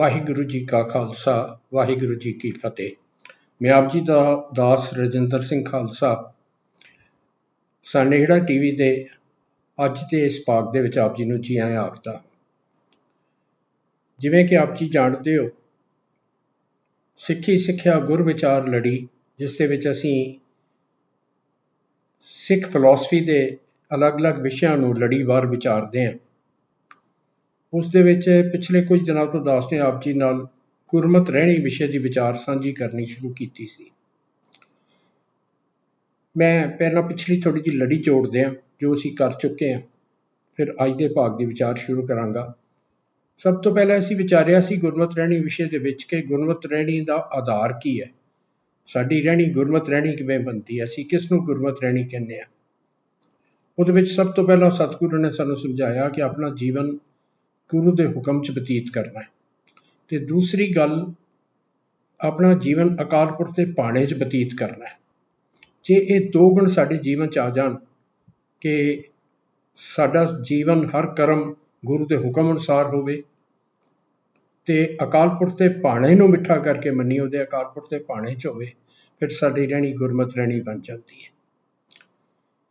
ਵਾਹਿਗੁਰੂ ਜੀ ਕਾ ਖਾਲਸਾ, ਵਾਹਿਗੁਰੂ ਜੀ ਕੀ ਫਤਿਹ। ਮੈਂ ਆਪ ਜੀ ਦਾ ਦਾਸ ਰਜਿੰਦਰ ਸਿੰਘ ਖਾਲਸਾ। ਸਨੇੜਾ ਟੀਵੀ ਦੇ ਅੱਜ ਦੇ ਇਸ ਭਾਗ ਦੇ ਵਿੱਚ ਆਪ ਜੀ ਨੂੰ ਜੀ ਆਇਆਂ ਆਖਦਾ ਜਿਵੇਂ ਕਿ ਆਪ ਜੀ ਜਾਣਦੇ ਹੋ, ਸਿੱਖੀ ਸਿੱਖਿਆ ਗੁਰ ਵਿਚਾਰ ਲੜੀ, ਜਿਸ ਦੇ ਵਿੱਚ ਅਸੀਂ ਸਿੱਖ ਫਿਲਾਸਫੀ ਦੇ ਅਲੱਗ-ਅਲੱਗ ਵਿਸ਼ਿਆਂ ਨੂੰ ਲੜੀਵਾਰ ਵਿਚਾਰਦੇ ਹਾਂ। ਉਸ ਦੇ ਵਿੱਚ ਪਿਛਲੇ ਕੁਝ ਦਿਨਾਂ ਤੋਂ ਦਾਸ ਨੇ ਆਪ ਜੀ ਨਾਲ ਗੁਰਮਤ ਰਹਿਣੀ ਵਿਸ਼ੇ ਦੀ ਵਿਚਾਰ ਸਾਂਝੀ ਕਰਨੀ ਸ਼ੁਰੂ ਕੀਤੀ ਸੀ। ਮੈਂ ਪਹਿਲਾਂ ਪਿਛਲੀ ਥੋੜੀ ਜਿਹੀ ਲੜੀ ਜੋੜਦੇ ਹਾਂ ਜੋ ਅਸੀਂ ਕਰ ਚੁੱਕੇ ਹਾਂ, ਫਿਰ ਅੱਜ ਦੇ ਭਾਗ ਦੀ ਵਿਚਾਰ ਸ਼ੁਰੂ ਕਰਾਂਗਾ। ਸਭ ਤੋਂ ਪਹਿਲਾਂ ਅਸੀਂ ਵਿਚਾਰਿਆ ਸੀ ਗੁਰਮਤ ਰਹਿਣੀ ਵਿਸ਼ੇ ਦੇ ਵਿੱਚ ਕਿ ਗੁਰਮਤ ਰਹਿਣੀ ਦਾ ਆਧਾਰ ਕੀ ਹੈ। ਸਾਡੀ ਰਹਿਣੀ ਗੁਰਮਤ ਰਹਿਣੀ ਕਿਵੇਂ ਬਣਦੀ ਹੈ? ਅਸੀਂ ਕਿਸ ਨੂੰ ਗੁਰਮਤ ਰਹਿਣੀ ਕਹਿੰਦੇ ਆ ਉਹਦੇ ਵਿੱਚ ਸਭ ਤੋਂ ਪਹਿਲਾਂ ਸਤਿਗੁਰੂ ਨੇ ਸਾਨੂੰ ਸਮਝਾਇਆ ਕਿ ਆਪਣਾ ਜੀਵਨ ਗੁਰੂ ਦੇ ਹੁਕਮ 'ਚ ਬਤੀਤ ਕਰਨਾ ਹੈ। ਤੇ ਦੂਸਰੀ ਗੱਲ, ਆਪਣਾ ਜੀਵਨ ਅਕਾਲ ਪੁਰਖ ਦੇ ਭਾਣੇ 'ਚ ਬਤੀਤ ਕਰਨਾ ਹੈ। ਜੇ ਇਹ ਦੋ ਗੁਣ ਸਾਡੇ ਜੀਵਨ 'ਚ ਆ ਜਾਣ ਕਿ ਸਾਡਾ ਜੀਵਨ ਹਰ ਕਰਮ ਗੁਰੂ ਦੇ ਹੁਕਮ ਅਨੁਸਾਰ ਹੋਵੇ ਤੇ ਅਕਾਲ ਪੁਰਖ ਦੇ ਭਾਣੇ ਨੂੰ ਮਿੱਠਾ ਕਰਕੇ ਮੰਨੀ ਉਹਦੇ ਅਕਾਲ ਪੁਰਖ ਦੇ ਭਾਣੇ 'ਚ ਹੋਵੇ, ਫਿਰ ਸਾਡੀ ਰਹਿਣੀ ਗੁਰਮਤ ਰਹਿਣੀ ਬਣ ਜਾਂਦੀ ਹੈ।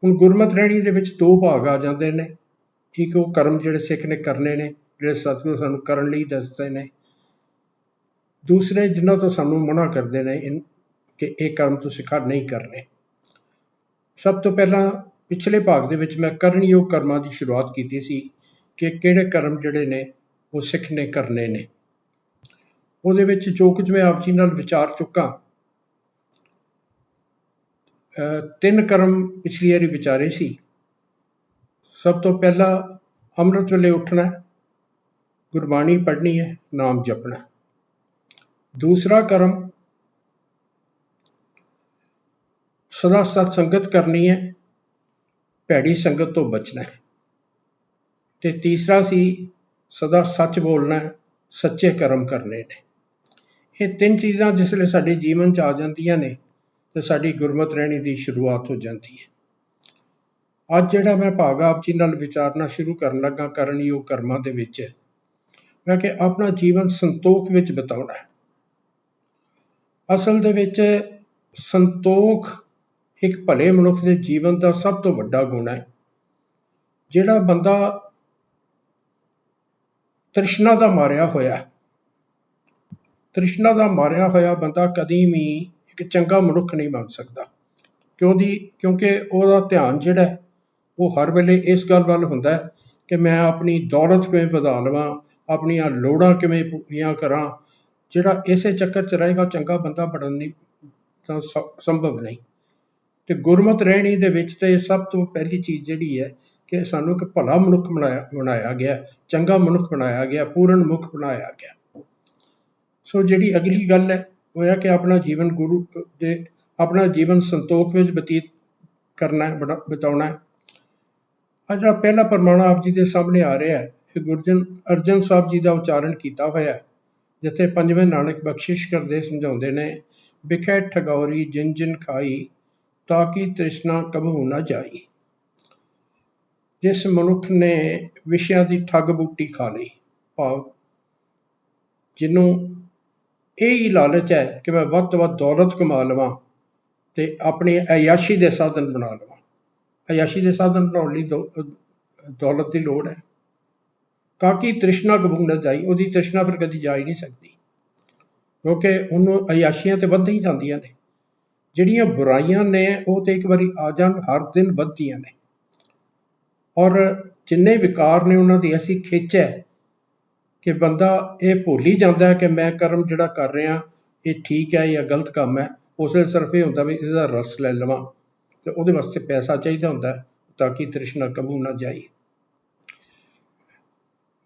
ਹੁਣ ਗੁਰਮਤ ਰਹਿਣੀ ਦੇ ਵਿੱਚ ਦੋ ਭਾਗ ਆ ਜਾਂਦੇ ਨੇ। ਇੱਕ ਉਹ ਕਰਮ ਜਿਹੜੇ ਸਿੱਖ ਨੇ ਕਰਨੇ ਨੇ ਜਿਹੜੇ ਸਤਿਗੁਰੂ ਸਾਨੂੰ ਕਰਨ ਲਈ ਦੱਸਦੇ ਨੇ। ਦੂਸਰੇ ਜਿਨ੍ਹਾਂ ਤੋਂ ਸਾਨੂੰ ਮਨਾ ਕਰਦੇ ਨੇ ਕਿ ਇਹ ਕਰਮ ਤੁਸੀਂ ਕਰ ਨਹੀਂ ਕਰਨੇ। ਸਭ ਤੋਂ ਪਹਿਲਾਂ ਪਿਛਲੇ ਭਾਗ ਦੇ ਵਿੱਚ ਮੈਂ ਕਰਨਯੋਗ ਕਰਮਾਂ ਦੀ ਸ਼ੁਰੂਆਤ ਕੀਤੀ ਸੀ ਕਿ ਕਿਹੜੇ ਕਰਮ ਜਿਹੜੇ ਨੇ ਉਹ ਸਿੱਖ ਨੇ ਕਰਨੇ ਨੇ। ਉਹਦੇ ਵਿੱਚ ਜੋ ਕੁਝ ਮੈਂ ਆਪ ਜੀ ਨਾਲ ਵਿਚਾਰ ਚੁੱਕਾ ਤਿੰਨ ਕਰਮ ਪਿਛਲੀ ਵਾਰੀ ਵਿਚਾਰੇ ਸੀ। ਸਭ ਤੋਂ ਪਹਿਲਾ ਅੰਮ੍ਰਿਤ ਵੇਲੇ ਉੱਠਣਾ ਗੁਰਬਾਣੀ ਪੜ੍ਹਨੀ ਹੈ, ਨਾਮ ਜਪਣਾ। ਦੂਸਰਾ ਕਰਮ, ਸਦਾ ਸਤ ਸੰਗਤ ਕਰਨੀ ਹੈ, ਭੈੜੀ ਸੰਗਤ ਤੋਂ ਬਚਣਾ ਹੈ। ਤੇ ਤੀਸਰਾ ਸੀ, ਸਦਾ ਸੱਚ ਬੋਲਣਾ ਸੱਚੇ ਕਰਮ ਕਰਨੇ ਨੇ। ਇਹ ਤਿੰਨ ਚੀਜ਼ਾਂ ਜਿਸ ਵੇਲੇ ਸਾਡੇ ਜੀਵਨ 'ਚ ਆ ਜਾਂਦੀਆਂ ਨੇ, ਤੇ ਸਾਡੀ ਗੁਰਮਤ ਰਹਿਣੀ ਦੀ ਸ਼ੁਰੂਆਤ ਹੋ ਜਾਂਦੀ ਹੈ। ਅੱਜ ਜਿਹੜਾ ਮੈਂ ਭਾਗ ਆਪ ਜੀ ਨਾਲ ਵਿਚਾਰਨਾ ਸ਼ੁਰੂ ਕਰਨ ਲੱਗਾ, ਕਰਨ ਕਰਨਯੋਗ ਕਰਮਾਂ ਦੇ ਵਿੱਚ ਮੈਂ ਕਿ ਆਪਣਾ ਜੀਵਨ ਸੰਤੋਖ ਵਿੱਚ ਬਿਤਾਉਣਾ ਹੈ। ਅਸਲ ਦੇ ਵਿੱਚ ਸੰਤੋਖ ਇੱਕ ਭਲੇ ਮਨੁੱਖ ਦੇ ਜੀਵਨ ਦਾ ਸਭ ਤੋਂ ਵੱਡਾ ਗੁਣ ਹੈ। ਜਿਹੜਾ ਬੰਦਾ ਤ੍ਰਿਸ਼ਨਾ ਦਾ ਮਾਰਿਆ ਹੋਇਆ ਤ੍ਰਿਸ਼ਨਾ ਦਾ ਮਾਰਿਆ ਹੋਇਆ ਬੰਦਾ ਕਦੀ ਵੀ ਇੱਕ ਚੰਗਾ ਮਨੁੱਖ ਨਹੀਂ ਬਣ ਸਕਦਾ। ਕਿਉਂਦੀ ਕਿਉਂਕਿ ਉਹਦਾ ਧਿਆਨ ਜਿਹੜਾ ਉਹ ਹਰ ਵੇਲੇ ਇਸ ਗੱਲ ਵੱਲ ਹੁੰਦਾ ਹੈ ਕਿ ਮੈਂ ਆਪਣੀ ਦੌਲਤ ਕਿਵੇਂ ਵਧਾ ਲਵਾਂ ਆਪਣੀਆਂ ਲੋੜਾਂ ਕਿਵੇਂ ਪੂਰੀਆਂ ਕਰਾਂ, ਜਿਹੜਾ ਇਸੇ ਚੱਕਰ 'ਚ ਰਹੇਗਾ ਚੰਗਾ ਬੰਦਾ ਬਣਨ ਨਹੀਂ ਤਾਂ ਸੰਭਵ ਨਹੀਂ। ਤੇ ਗੁਰਮਤ ਰਹਿਣੀ ਦੇ ਵਿੱਚ ਤੇ ਸਭ ਤੋਂ ਪਹਿਲੀ ਚੀਜ਼ ਜਿਹੜੀ ਹੈ ਕਿ ਸਾਨੂੰ ਇੱਕ ਭਲਾ ਮਨੁੱਖ ਬਣਾਇਆ ਬਣਾਇਆ ਗਿਆ, ਚੰਗਾ ਮਨੁੱਖ ਬਣਾਇਆ ਗਿਆ, ਪੂਰਨ ਮੁਖ ਬਣਾਇਆ ਗਿਆ। ਸੋ ਜਿਹੜੀ ਅਗਲੀ ਗੱਲ ਹੈ, ਉਹ ਹੈ ਕਿ ਆਪਣਾ ਜੀਵਨ ਗੁਰੂ ਦੇ, ਆਪਣਾ ਜੀਵਨ ਸੰਤੋਖ ਵਿੱਚ ਬਤੀਤ ਕਰਨਾ ਹੈ ਬਿਤਾਉਣਾ ਹੈ। ਅੱਜ ਪਹਿਲਾ ਪਰਮਾਣੂ ਆਪ ਜੀ ਦੇ ਸਾਹਮਣੇ ਆ ਰਿਹਾ ਹੈ। ਗੁਰਜਨ ਅਰਜਨ ਸਾਹਿਬ ਜੀ ਦਾ ਉਚਾਰਨ ਕੀਤਾ ਹੋਇਆ ਹੈ, ਜਿੱਥੇ ਪੰਜਵੇਂ ਨਾਨਕ ਬਖਸ਼ਿਸ਼ ਕਰਦੇ ਸਮਝਾਉਂਦੇ ਨੇ, ਵਿਖੇ ਠਗੌਰੀ ਜਿਨ ਜਿਨ ਖਾਈ, ਤਾਂ ਕਿ ਤ੍ਰਿਸ਼ਨਾ ਕਬਹੂ ਨਾ ਜਾਈ। ਜਿਸ ਮਨੁੱਖ ਨੇ ਵਿਸ਼ਿਆਂ ਦੀ ਠੱਗ ਬੂਟੀ ਖਾ ਲਈ, ਭਾਵ ਜਿਹਨੂੰ ਇਹ ਹੀ ਲਾਲਚ ਹੈ ਕਿ ਮੈਂ ਵੱਧ ਤੋਂ ਵੱਧ ਦੌਲਤ ਕਮਾ ਲਵਾਂ ਤੇ ਆਪਣੀ ਅਯਾਸ਼ੀ ਦੇ ਸਾਧਨ ਬਣਾ ਲਵਾਂ। ਅਯਾਸ਼ੀ ਦੇ ਸਾਧਨ ਬਣਾਉਣ ਲਈ ਦੌਲਤ ਦੀ ਲੋੜ ਹੈ। ਕਾਕੀ ਤ੍ਰਿਸ਼ਨਾ ਕਬੂ ਨਾ ਜਾਈ, ਉਹਦੀ ਤ੍ਰਿਸ਼ਨਾ ਫਿਰ ਕਦੀ ਜਾ ਹੀ ਨਹੀਂ ਸਕਦੀ। ਕਿਉਂਕਿ ਉਹਨੂੰ ਅਯਾਸ਼ੀਆਂ ਤੇ ਵੱਧ ਹੀ ਜਾਂਦੀਆਂ ਨੇ। ਜਿਹੜੀਆਂ ਬੁਰਾਈਆਂ ਨੇ, ਉਹ ਤੇ ਇੱਕ ਵਾਰੀ ਆ ਜਾਣ, ਹਰ ਦਿਨ ਵੱਧਦੀਆਂ ਨੇ। ਔਰ ਜਿੰਨੇ ਵਿਕਾਰ ਨੇ ਉਹਨਾਂ ਦੀ ਐਸੀ ਖਿੱਚ ਹੈ ਕਿ ਬੰਦਾ ਇਹ ਭੁੱਲ ਹੀ ਜਾਂਦਾ ਹੈ ਕਿ ਮੈਂ ਕਰਮ ਜਿਹੜਾ ਕਰ ਰਿਹਾ, ਇਹ ਠੀਕ ਹੈ ਜਾਂ ਗਲਤ ਕੰਮ ਹੈ। ਉਸੇ ਸਿਰਫ ਇਹ ਹੁੰਦਾ ਵੀ ਇਹਦਾ ਰਸ ਲੈ ਲਵਾਂ ਤੇ ਉਹਦੇ ਵਾਸਤੇ ਪੈਸਾ ਚਾਹੀਦਾ ਹੁੰਦਾ ਤਾਂ ਕਿ ਤ੍ਰਿਸ਼ਨਾ ਕਬੂ ਨਾ ਜਾਈ।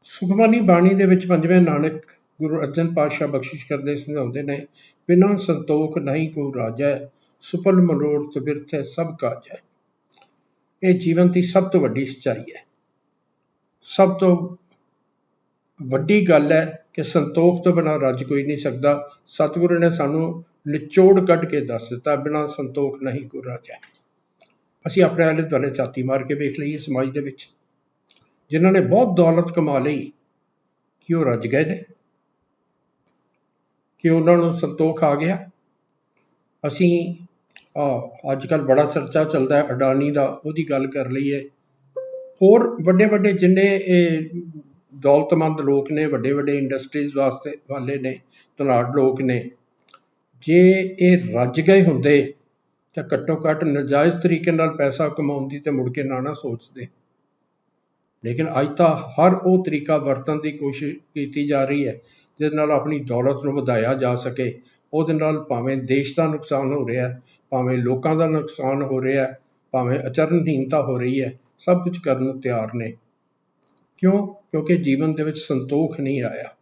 ਸੁਖਮਨੀ ਬਾਣੀ ਦੇ ਵਿੱਚ ਪੰਜਵੇਂ ਨਾਨਕ ਗੁਰੂ ਅਰਜਨ ਪਾਤਸ਼ਾਹ ਬਖਸ਼ਿਸ਼ ਕਰਦੇ ਸਮਝਾਉਂਦੇ ਨੇ, ਬਿਨਾਂ ਸੰਤੋਖ ਨਹੀਂ ਕੋ ਰਾਜਾ ਸੁਪਲ ਮਨੋਰਥ ਬਿਰਥ ਸਭ ਕਾਜ। ਹੈ ਇਹ ਜੀਵਨ ਦੀ ਸਭ ਤੋਂ ਵੱਡੀ ਸਚਾਈ ਹੈ। ਸਭ ਤੋਂ ਵੱਡੀ ਗੱਲ ਹੈ ਕਿ ਸੰਤੋਖ ਤੋਂ ਬਿਨਾਂ ਰੱਜ ਕੋਈ ਨਹੀਂ ਸਕਦਾ। ਸਤਿਗੁਰੂ ਨੇ ਸਾਨੂੰ ਨਿਚੋੜ ਕੱਢ ਕੇ ਦੱਸ ਦਿੱਤਾ, ਬਿਨਾਂ ਸੰਤੋਖ ਨਹੀਂ ਕੋ ਰਾਜਾ। ਅਸੀਂ ਆਪਣੇ ਆਲੇ ਦੁਆਲੇ ਛਾਤੀ ਮਾਰ ਕੇ ਵੇਖ ਲਈਏ ਸਮਾਜ ਦੇ ਵਿੱਚ। ਜਿਨ੍ਹਾਂ ਨੇ ਬਹੁਤ ਦੌਲਤ ਕਮਾ ਲਈ ਕਿ ਉਹ ਰੱਜ ਗਏ ਨੇ? ਕਿ ਉਹਨਾਂ ਨੂੰ ਸੰਤੋਖ ਆ ਗਿਆ? ਅਸੀਂ ਅੱਜ ਕੱਲ ਬੜਾ ਚਰਚਾ ਚੱਲਦਾ ਹੈ, ਅਡਾਨੀ ਦਾ, ਉਹਦੀ ਗੱਲ ਕਰ ਲਈਏ। ਹੋਰ ਵੱਡੇ ਵੱਡੇ ਜਿੰਨੇ ਇਹ ਦੌਲਤਮੰਦ ਲੋਕ ਨੇ ਵੱਡੇ ਵੱਡੇ ਇੰਡਸਟਰੀਜ਼ ਵਾਸਤੇ, ਵਾਲੇ ਨੇ ਧਨਾਢ ਲੋਕ ਨੇ, ਜੇ ਇਹ ਰੱਜ ਗਏ ਹੁੰਦੇ, ਤਾਂ ਘੱਟੋ ਘੱਟ ਨਜਾਇਜ਼ ਤਰੀਕੇ ਨਾਲ ਪੈਸਾ ਕਮਾਉਣ ਦੀ ਤੇ ਮੁੜ ਕੇ ਨਾ ਨਾ ਸੋਚਦੇ। ਲੇਕਿਨ ਅੱਜ ਤਾਂ ਹਰ ਉਹ ਤਰੀਕਾ ਵਰਤਣ ਦੀ ਕੋਸ਼ਿਸ਼ ਕੀਤੀ ਜਾ ਰਹੀ ਹੈ, ਜਿਹਦੇ ਨਾਲ ਆਪਣੀ ਦੌਲਤ ਨੂੰ ਵਧਾਇਆ ਜਾ ਸਕੇ। ਉਹਦੇ ਨਾਲ ਭਾਵੇਂ ਦੇਸ਼ ਦਾ ਨੁਕਸਾਨ ਹੋ ਰਿਹਾ ਭਾਵੇਂ ਲੋਕਾਂ ਦਾ ਨੁਕਸਾਨ ਹੋ ਰਿਹਾ ਭਾਵੇਂ ਅਚਰਨਹੀਨਤਾ ਹੋ ਰਹੀ ਹੈ, ਸਭ ਕੁਝ ਕਰਨ ਨੂੰ ਤਿਆਰ ਨੇ। ਕਿਉਂ? ਕਿਉਂਕਿ ਜੀਵਨ ਦੇ ਵਿੱਚ ਸੰਤੋਖ ਨਹੀਂ ਆਇਆ।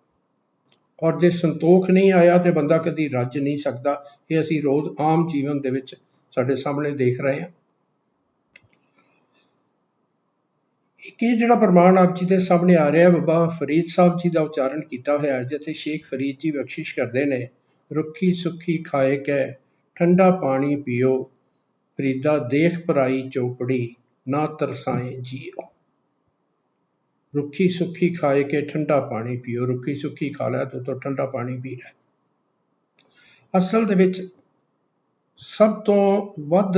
ਔਰ ਜੇ ਸੰਤੋਖ ਨਹੀਂ ਆਇਆ ਤੇ ਬੰਦਾ ਕਦੀ ਰੱਜ ਨਹੀਂ ਸਕਦਾ। ਇਹ ਅਸੀਂ ਰੋਜ਼ ਆਮ ਜੀਵਨ ਦੇ ਵਿੱਚ ਸਾਡੇ ਸਾਹਮਣੇ ਦੇਖ ਰਹੇ ਹਾਂ। ਇੱਕ ਇਹ ਜਿਹੜਾ ਪ੍ਰਮਾਣ ਆਪ ਜੀ ਦੇ ਸਾਹਮਣੇ ਆ ਰਿਹਾ ਬਾਬਾ ਫਰੀਦ ਸਾਹਿਬ ਜੀ ਦਾ ਉਚਾਰਨ ਕੀਤਾ ਹੋਇਆ ਜਿੱਥੇ ਸ਼ੇਖ ਫਰੀਦ ਜੀ ਬਖਸ਼ਿਸ਼ ਕਰਦੇ ਨੇ, ਰੁੱਖੀ ਸੁੱਖੀ ਖਾਏ ਕੈ, ਠੰਡਾ ਪਾਣੀ ਪੀਓ, ਫਰੀਦਾ ਦੇਖ ਪਰਾਈ ਚੋਪੜੀ, ਨਾ ਤਰਸਾਏ ਜੀਓ। ਰੁੱਖੀ ਸੁੱਖੀ ਖਾਏ ਕੇ, ਠੰਡਾ ਪਾਣੀ ਪੀਓ, ਰੁੱਖੀ ਸੁੱਖੀ ਖਾ ਲੈ ਤਾਂ ਤੋ ਠੰਡਾ ਪਾਣੀ ਪੀ ਲੈ। ਅਸਲ ਦੇ ਵਿੱਚ ਸਭ ਤੋਂ ਵੱਧ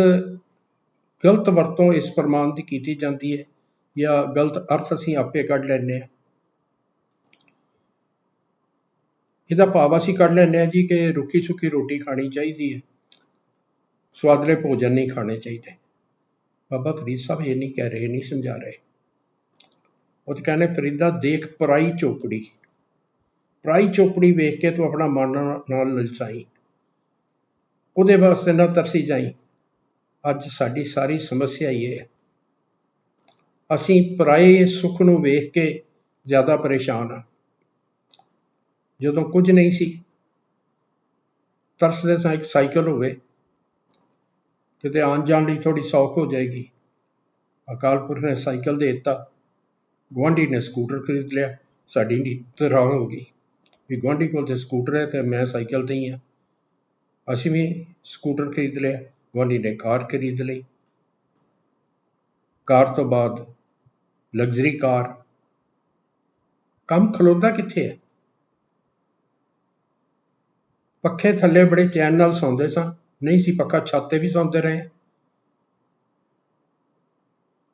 ਗਲਤ ਵਰਤੋਂ ਇਸ ਪ੍ਰਮਾਣ ਦੀ ਕੀਤੀ ਜਾਂਦੀ ਹੈ। ਜਾਂ ਗਲਤ ਅਰਥ ਅਸੀਂ ਆਪੇ ਕੱਢ ਲੈਂਦੇ ਹਾਂ। ਇਹਦਾ ਭਾਵ ਅਸੀਂ ਕੱਢ ਲੈਂਦੇ ਹਾਂ ਜੀ ਕਿ ਰੁੱਖੀ ਸੁੱਕੀ ਰੋਟੀ ਖਾਣੀ ਚਾਹੀਦੀ ਹੈ। ਸਵਾਦਲੇ ਭੋਜਨ ਨਹੀਂ ਖਾਣੇ ਚਾਹੀਦੇ। ਬਾਬਾ ਫਰੀਦ ਸਾਹਿਬ ਇਹ ਨਹੀਂ ਕਹਿ ਰਹੇ ਨਹੀਂ ਸਮਝਾ ਰਹੇ। ਉਹ ਤਾਂ ਕਹਿੰਦੇ ਫਰੀਦਾ, ਦੇਖ ਪਰਾਈ ਚੋਪੜੀ। ਪਰਾਈ ਚੋਪੜੀ ਵੇਖ ਕੇ ਤੂੰ ਆਪਣਾ ਮਨ ਨਾਲ ਲਲਚਾਈ ਉਹਦੇ ਵਾਸਤੇ ਨਾ ਤਰਸੀ ਜਾਈ। ਅੱਜ ਸਾਡੀ ਸਾਰੀ ਸਮੱਸਿਆ ਇਹ ਹੈ। ਅਸੀਂ ਪਰਾਏ ਸੁੱਖ ਨੂੰ ਵੇਖ ਕੇ ਜ਼ਿਆਦਾ ਪਰੇਸ਼ਾਨ ਹਾਂ। ਜਦੋਂ ਕੁਝ ਨਹੀਂ ਸੀ ਤਰਸਦੇ ਸਾਂ ਇੱਕ ਸਾਈਕਲ ਹੋਵੇ, ਕਿਤੇ ਆਉਣ ਜਾਣ ਲਈ ਥੋੜੀ ਸੌਖ ਹੋ ਜਾਏਗੀ। ਅਕਾਲ ਪੁਰਖ ਨੇ ਸਾਈਕਲ ਦੇ ਦਿੱਤਾ। ਗੁਆਂਢੀ ਨੇ ਸਕੂਟਰ ਖਰੀਦ ਲਿਆ। ਸਾਡੀ ਨੀਤ ਰਾਹ ਹੋ ਗਈ। ਵੀ ਗੁਆਂਢੀ ਕੋਲ ਤੇ ਸਕੂਟਰ ਹੈ ਤੇ ਮੈਂ ਸਾਈਕਲ ਤੇ ਹੀ ਆ ਅਸੀਂ ਵੀ ਸਕੂਟਰ ਖਰੀਦ ਲਿਆ। ਗੁਆਂਢੀ ਨੇ ਕਾਰ ਖਰੀਦ ਲਈ। ਕਾਰ ਤੋਂ ਬਾਅਦ ਲਗਜ਼ਰੀ ਕਾਰ। ਕੰਮ ਖਲੋਦਾ ਕਿੱਥੇ ਹੈ? ਪੱਖੇ ਥੱਲੇ ਬੜੇ ਚੈਨ ਨਾਲ ਸੌਂਦੇ ਸਾਂ। ਨਹੀਂ ਸੀ ਪੱਖਾ, ਛੱਤ ਤੇ ਵੀ ਸੌਂਦੇ ਰਹੇ।